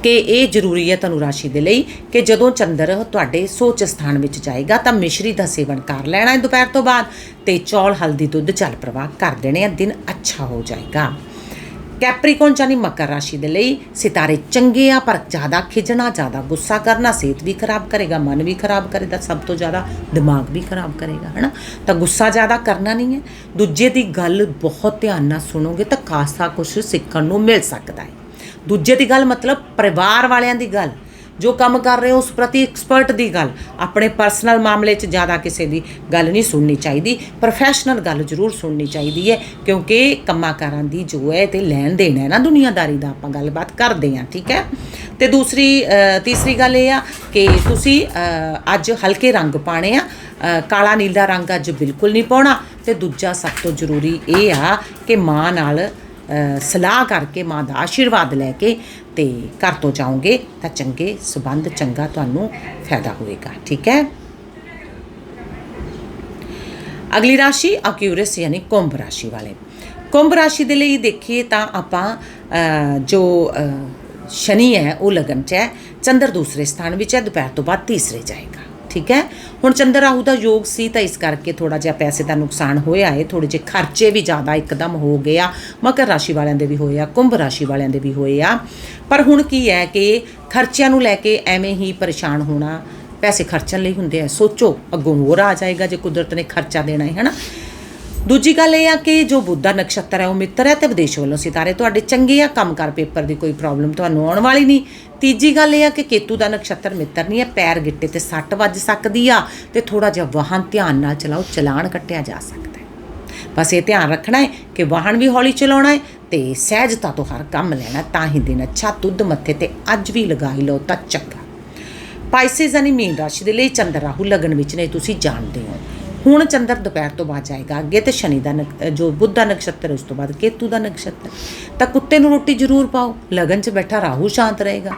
ਕਿ ਇਹ ਜ਼ਰੂਰੀ ਹੈ ਧਨੁ ਰਾਸ਼ੀ ਦੇ ਲਈ ਕਿ ਜਦੋਂ ਚੰਦਰ ਤੁਹਾਡੇ ਸੋਚ ਸਥਾਨ ਵਿੱਚ ਜਾਏਗਾ ਤਾਂ ਮਿਸ਼ਰੀ ਦਾ ਸੇਵਨ ਕਰ ਲੈਣਾ ਹੈ ਦੁਪਹਿਰ ਤੋਂ ਬਾਅਦ ਤੇ ਚੌਲ, ਹਲਦੀ, ਦੁੱਧ, ਜਲ ਪ੍ਰਵਾਹ ਕਰ ਦੇਣੇ ਆ, ਦਿਨ ਅੱਛਾ ਹੋ ਜਾਏਗਾ। ਕੈਪਰੀਕੌਨ ਜਾਨੀ ਮਕਰ ਰਾਸ਼ੀ ਦੇ ਲਈ ਸਿਤਾਰੇ ਚੰਗੇ ਆ, ਪਰ ਜ਼ਿਆਦਾ ਖਿਜਣਾ ਜ਼ਿਆਦਾ ਗੁੱਸਾ ਕਰਨਾ, ਸਿਹਤ ਵੀ ਖਰਾਬ ਕਰੇਗਾ, ਮਨ ਵੀ ਖਰਾਬ ਕਰੇਗਾ, ਸਭ ਤੋਂ ਜ਼ਿਆਦਾ ਦਿਮਾਗ ਵੀ ਖਰਾਬ ਕਰੇਗਾ, ਹਨਾ? ਤਾਂ ਗੁੱਸਾ ਜ਼ਿਆਦਾ ਕਰਨਾ ਨਹੀਂ ਹੈ। ਦੂਜੇ ਦੀ ਗੱਲ ਬਹੁਤ ਧਿਆਨ ਨਾਲ ਸੁਣੋਗੇ ਤਾਂ ਖਾਸਾ ਕੁਝ ਸਿੱਖਣ ਨੂੰ ਮਿਲ ਸਕਦਾ ਹੈ। ਦੂਜੇ ਦੀ ਗੱਲ ਮਤਲਬ ਪਰਿਵਾਰ ਵਾਲਿਆਂ ਦੀ ਗੱਲ। ਜੋ ਕੰਮ ਕਰ ਰਹੇ ਹੋ, ਉਸ ਪ੍ਰਤੀ ਐਕਸਪਰਟ ਦੀ ਗੱਲ। ਆਪਣੇ ਪਰਸਨਲ ਮਾਮਲੇ 'ਚ ਜ਼ਿਆਦਾ ਕਿਸੇ ਦੀ ਗੱਲ ਨਹੀਂ ਸੁਣਨੀ ਚਾਹੀਦੀ। ਪ੍ਰੋਫੈਸ਼ਨਲ ਗੱਲ ਜ਼ਰੂਰ ਸੁਣਨੀ ਚਾਹੀਦੀ ਹੈ, ਕਿਉਂਕਿ ਕੰਮਾਂ ਕਾਰਾਂ ਦੀ ਜੋ ਹੈ ਤੇ ਲੈਣ ਦੇਣ ਹੈ ਨਾ, ਦੁਨੀਆਦਾਰੀ ਦਾ ਆਪਾਂ ਗੱਲਬਾਤ ਕਰਦੇ ਹਾਂ, ਠੀਕ ਹੈ? ਤੇ ਦੂਸਰੀ ਤੀਸਰੀ ਗੱਲ ਇਹ ਆ ਕਿ ਤੁਸੀਂ ਅੱਜ ਹਲਕੇ ਰੰਗ ਪਾਣੇ ਆ। ਕਾਲਾ ਨੀਲਾ ਰੰਗ ਅੱਜ ਬਿਲਕੁਲ ਨਹੀਂ ਪਾਉਣਾ। ਤੇ ਦੂਜਾ ਸਭ ਤੋਂ ਜ਼ਰੂਰੀ ਇਹ ਆ ਕਿ ਮਾਂ ਨਾਲ ਸਲਾਹ ਕਰਕੇ ਮਾਂ ਦਾ ਆਸ਼ੀਰਵਾਦ ਲੈ ਕੇ ਤੇ ਘਰ ਤੋਂ ਜਾਓਗੇ ਤਾਂ ਚੰਗੇ ਸਬੰਧ, ਚੰਗਾ ਤੁਹਾਨੂੰ ਫਾਇਦਾ ਹੋਵੇਗਾ ਠੀਕ ਹੈ? ਅਗਲੀ ਰਾਸ਼ੀ ਅਕਿਊਰਸ ਯਾਨੀ ਕੁੰਭ ਰਾਸ਼ੀ ਵਾਲੇ। ਕੁੰਭ ਰਾਸ਼ੀ ਦੇ ਲਈ ਦੇਖੀਏ ਤਾਂ ਆਪਾਂ ਜੋ ਸ਼ਨੀ ਹੈ ਉਹ ਲਗਨ ਚ ਹੈ, ਚੰਦਰ ਦੂਸਰੇ ਸਥਾਨ ਵਿੱਚ ਹੈ, ਦੁਪਹਿਰ ਤੋਂ ਬਾਅਦ ਤੀਸਰੇ ਜਾਏਗਾ। ਠੀਕ ਹੈ? ਹੁਣ ਚੰਦਰ ਰਾਹੂ ਦਾ ਯੋਗ ਸੀ ਤਾਂ ਇਸ ਕਰਕੇ ਥੋੜਾ ਜਿਹਾ ਪੈਸੇ ਦਾ ਨੁਕਸਾਨ ਹੋਇਆ ਹੈ ਥੋੜੇ ਜਿਹੇ ਖਰਚੇ ਵੀ ਜ਼ਿਆਦਾ ਇੱਕਦਮ ਹੋ ਗਏ ਆ, ਮਕਰ ਰਾਸ਼ੀ ਵਾਲਿਆਂ ਦੇ ਵੀ ਹੋਏ ਆ, ਕੁੰਭ ਰਾਸ਼ੀ ਵਾਲਿਆਂ ਦੇ ਵੀ ਹੋਏ ਆ। ਪਰ ਹੁਣ ਕੀ ਹੈ ਕਿ ਖਰਚਿਆਂ ਨੂੰ ਲੈ ਕੇ ਐਵੇਂ ਹੀ ਪਰੇਸ਼ਾਨ ਹੋਣਾ, ਪੈਸੇ ਖਰਚਣ ਲਈ ਹੁੰਦੇ ਆ। ਸੋਚੋ, ਅੱਗੋਂ ਹੋਰ ਆ ਜਾਏਗਾ ਜੇ ਕੁਦਰਤ ਨੇ ਖਰਚਾ ਦੇਣਾ ਹੈ, ਹਨਾ? ਦੂਜੀ ਗੱਲ ਇਹ ਆ ਕਿ ਜੋ ਬੁੱਧਾ ਨਕਸ਼ਤਰ ਹੈ, ਉਹ ਮਿੱਤਰ ਹੈ ਤੇ ਵਿਦੇਸ਼ ਵੱਲੋਂ ਸਿਤਾਰੇ ਤੁਹਾਡੇ ਚੰਗੇ ਆ ਕੰਮਕਾਰ ਪੇਪਰ ਦੀ ਕੋਈ ਪ੍ਰੋਬਲਮ ਤੁਹਾਨੂੰ ਆਉਣ ਵਾਲੀ ਨਹੀਂ। ਤੀਜੀ ਗੱਲ ਇਹ ਆ ਕਿ ਕੇਤੂ ਦਾ ਨਕਸ਼ਤਰ ਮਿੱਤਰ ਨਹੀਂ ਹੈ, ਪੈਰ ਗਿੱਟੇ ਤੇ ਸੱਟ ਵੱਜ ਸਕਦੀ ਆ ਤੇ ਥੋੜਾ ਜਿਹਾ ਵਾਹਨ ਧਿਆਨ ਨਾਲ ਚਲਾਓ, ਚਲਾਨ ਕੱਟਿਆ ਜਾ ਸਕਦਾ ਹੈ। ਬਸ ਇਹ ਧਿਆਨ ਰੱਖਣਾ ਹੈ ਕਿ ਵਾਹਨ ਵੀ ਹੌਲੀ ਚਲਾਉਣਾ ਹੈ ਤੇ ਸਹਿਜਤਾ ਤੋਂ ਹਰ ਕੰਮ ਲੈਣਾ ਤਾਂ ਹੀ ਦਿਨ ਅੱਛਾ, ਤੁੱਧ ਮੱਥੇ ਤੇ ਅੱਜ ਵੀ ਲਗਾ ਹੀ ਲਓ ਤਾਂ ਚੱਕਾ ਪਾਈਸਿਸ ਯਾਨੀ ਮੀਨ ਰਾਸ਼ੀ ਦੇ ਲਈ ਚੰਦਰ ਰਾਹੂ ਲਗਨ ਵਿੱਚ ਨੇ ਤੁਸੀਂ ਜਾਣਦੇ ਹੋ। ਹੁਣ ਚੰਦਰ ਦੁਪਹਿਰ ਤੋਂ ਬਾਅਦ ਜਾਏਗਾ, ਅੱਗੇ ਤੇ ਸ਼ਨੀ ਦਾ ਨਕ- ਜੋ ਬੁੱਧ ਦਾ ਨਕਸ਼ਤਰ ਉਸ ਤੋਂ ਬਾਅਦ ਕੇਤੂ ਦਾ ਨਕਸ਼ਤਰ। ਤਾਂ ਕੁੱਤੇ ਨੂੰ ਰੋਟੀ ਜ਼ਰੂਰ ਪਾਓ, ਲਗਨ 'ਚ ਬੈਠਾ ਰਾਹੂ ਸ਼ਾਂਤ ਰਹੇਗਾ।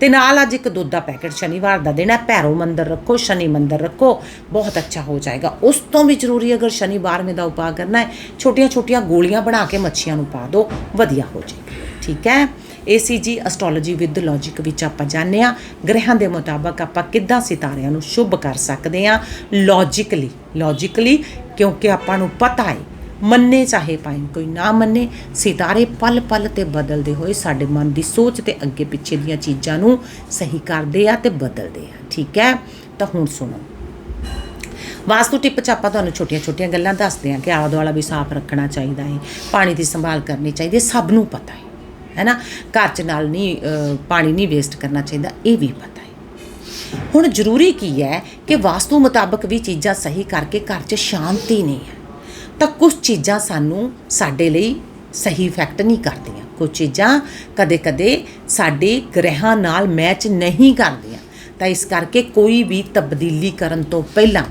ਤੇ ਨਾਲ ਅੱਜ ਇੱਕ ਦੁੱਧ ਦਾ ਪੈਕੇਟ ਸ਼ਨੀਵਾਰ ਦਾ ਦੇਣਾ ਭੈਰੋ ਮੰਦਰ ਰੱਖੋ, ਸ਼ਨੀ ਮੰਦਰ ਰੱਖੋ, ਬਹੁਤ ਅੱਛਾ ਹੋ ਜਾਏਗਾ। ਉਸ ਤੋਂ ਵੀ ਜ਼ਰੂਰੀ ਅਗਰ ਸ਼ਨੀਵਾਰ ਮੇ ਦਾ ਉਪਾਅ ਕਰਨਾ ਹੈ ਛੋਟੀਆਂ ਛੋਟੀਆਂ ਗੋਲੀਆਂ ਬਣਾ ਕੇ ਮੱਛੀਆਂ ਨੂੰ ਪਾ ਦਿਓ ਵਧੀਆ ਹੋ ਜਾਏਗਾ। ਠੀਕ ਹੈ? ACG ਐਸਟ੍ਰੋਲੋਜੀ ਵਿਦ ਲੌਜੀਕ ਵਿੱਚ ਆਪਾਂ ਜਾਣਦੇ ਆ ਗ੍ਰਹਿਾਂ ਦੇ ਮੁਤਾਬਕ ਆਪਾਂ ਕਿੱਦਾਂ ਸਿਤਾਰਿਆਂ ਨੂੰ ਸ਼ੁਭ ਕਰ ਸਕਦੇ ਆ ਲੌਜੀਕਲੀ ਲੌਜੀਕਲੀ ਕਿਉਂਕਿ ਆਪਾਂ ਨੂੰ ਪਤਾ ਹੈ, ਮੰਨੇ ਚਾਹੇ ਪਾਏ ਕੋਈ ਨਾ ਮੰਨੇ, ਸਿਤਾਰੇ ਪਲ ਪਲ ਤੇ ਬਦਲਦੇ ਹੋਏ ਸਾਡੇ ਮਨ ਦੀ ਸੋਚ ਤੇ ਅੱਗੇ ਪਿੱਛੇ ਦੀਆਂ ਚੀਜ਼ਾਂ ਨੂੰ ਸਹੀ ਕਰਦੇ ਆ ਤੇ ਬਦਲਦੇ ਆ। ਠੀਕ ਹੈ? ਤਾਂ ਹੁਣ ਸੁਣੋ। ਵਾਸਤੂ ਟਿਪ ਚ ਆਪਾਂ ਤੁਹਾਨੂੰ ਛੋਟੀਆਂ-ਛੋਟੀਆਂ ਗੱਲਾਂ ਦੱਸਦੇ ਹਾਂ ਕਿ ਆਲਾ ਦੁਆਲਾ ਵੀ ਸਾਫ਼ ਰੱਖਣਾ ਚਾਹੀਦਾ ਹੈ, ਪਾਣੀ ਦੀ ਸੰਭਾਲ ਕਰਨੀ ਚਾਹੀਦੀ ਹੈ, ਸਭ ਨੂੰ ਪਤਾ ਹੈ। ਹੈਨਾ? ਘਰ ਚ ਨਾਲ ਨਹੀਂ ਪਾਣੀ ਨਹੀਂ ਵੇਸਟ ਕਰਨਾ ਚਾਹੀਦਾ, ਇਹ ਵੀ ਪਤਾ ਹੈ। ਹੁਣ ਜ਼ਰੂਰੀ ਕੀ ਹੈ ਕਿ ਵਾਸਤੂ ਮੁਤਾਬਕ ਵੀ ਚੀਜ਼ਾਂ ਸਹੀ ਕਰਕੇ ਘਰ 'ਚ ਸ਼ਾਂਤੀ ਨਹੀਂ ਹੈ। ਤਾਂ ਕੁਝ ਚੀਜ਼ਾਂ ਸਾਨੂੰ ਸਾਡੇ ਲਈ ਸਹੀ ਇਫੈਕਟ ਨਹੀਂ ਕਰਦੀਆਂ। ਕੁਝ ਚੀਜ਼ਾਂ ਕਦੇ-ਕਦੇ ਸਾਡੇ ਗ੍ਰਹਿਾਂ ਨਾਲ ਮੈਚ ਨਹੀਂ ਕਰਦੀਆਂ। ਤਾਂ ਇਸ ਕਰਕੇ ਕੋਈ ਵੀ ਤਬਦੀਲੀ ਕਰਨ ਤੋਂ ਪਹਿਲਾਂ,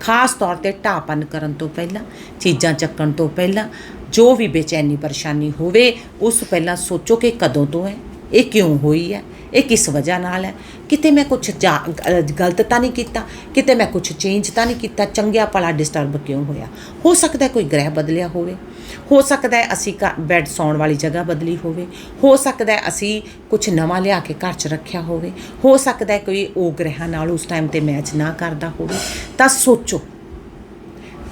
ਖਾਸ ਤੌਰ ਤੇ ਢਾਪਨ ਕਰਨ ਤੋਂ ਪਹਿਲਾਂ, ਚੀਜ਼ਾਂ ਚੱਕਣ ਤੋਂ ਪਹਿਲਾਂ ਜੋ ਵੀ ਬੇਚੈਨੀ ਪਰੇਸ਼ਾਨੀ ਹੋਵੇ, ਉਸ ਪਹਿਲਾਂ ਸੋਚੋ ਕਿ ਕਦੋਂ ਤੋਂ ਹੈ, ਇਹ ਕਿਉਂ ਹੋਈ ਹੈ, ਇਹ ਕਿਸ ਵਜ੍ਹਾ ਨਾਲ ਹੈ? ਕਿਤੇ ਮੈਂ ਕੁਝ ਗਲਤ ਤਾਂ ਨਹੀਂ ਕੀਤਾ, ਕਿਤੇ ਮੈਂ ਕੁਝ ਚੇਂਜ ਤਾਂ ਨਹੀਂ ਕੀਤਾ, ਚੰਗਿਆ ਭਲਾ ਡਿਸਟਰਬ ਕਿਉਂ ਹੋਇਆ? ਹੋ ਸਕਦਾ ਕੋਈ ਗ੍ਰਹਿ ਬਦਲਿਆ ਹੋਵੇ, ਹੋ ਸਕਦਾ ਹੈ ਅਸੀਂ ਬੈੱਡ ਸੌਣ ਵਾਲੀ ਜਗ੍ਹਾ ਬਦਲੀ ਹੋਵੇ, ਹੋ ਸਕਦਾ ਹੈ ਅਸੀਂ ਕੁਝ ਨਵਾਂ ਲਿਆ ਕੇ ਘਰ 'ਚ ਰੱਖਿਆ ਹੋਵੇ, ਹੋ ਸਕਦਾ ਹੈ ਕੋਈ ਉਹ ਗ੍ਰਹਿਾਂ ਨਾਲ ਉਸ ਟਾਈਮ ਤੇ ਮੈਚ ਨਾ ਕਰਦਾ ਹੋਵੇ। ਤਾਂ ਸੋਚੋ,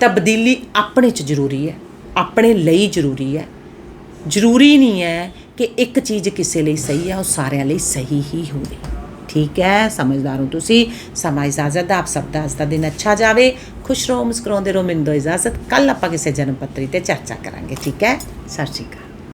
ਤਬਦੀਲੀ ਆਪਣੇ 'ਚ ਜ਼ਰੂਰੀ ਹੈ। ਆਪਣੇ ਲਈ ਜ਼ਰੂਰੀ ਹੈ। ਜ਼ਰੂਰੀ ਨਹੀਂ ਹੈ ਕਿ ਇੱਕ ਚੀਜ਼ ਕਿਸੇ ਲਈ ਸਹੀ ਹੈ, ਉਹ ਸਾਰਿਆਂ ਲਈ ਸਹੀ ਹੀ ਹੋਵੇ ਠੀਕ ਹੈ, ਸਮਝਦਾਰ ਹੋ ਤੁਸੀਂ। ਸਮਾਂ ਇਜਾਜ਼ਤ ਦਾ ਆਪ ਸਭ ਦਾ ਅੱਜ ਦਾ ਦਿਨ ਅੱਛਾ ਜਾਵੇ। ਖੁਸ਼ ਰਹੋ, ਮੁਸਕਰਾਉਂਦੇ ਰਹੋ, ਮੈਨੂੰ ਦਿਓ ਇਜਾਜ਼ਤ। ਕੱਲ ਆਪਾਂ ਕਿਸੇ ਜਨਮ ਪੱਤਰੀ ਤੇ ਚਰਚਾ ਕਰਾਂਗੇ। ਠੀਕ ਹੈ, ਸਤਿ ਸ਼੍ਰੀ ਅਕਾਲ।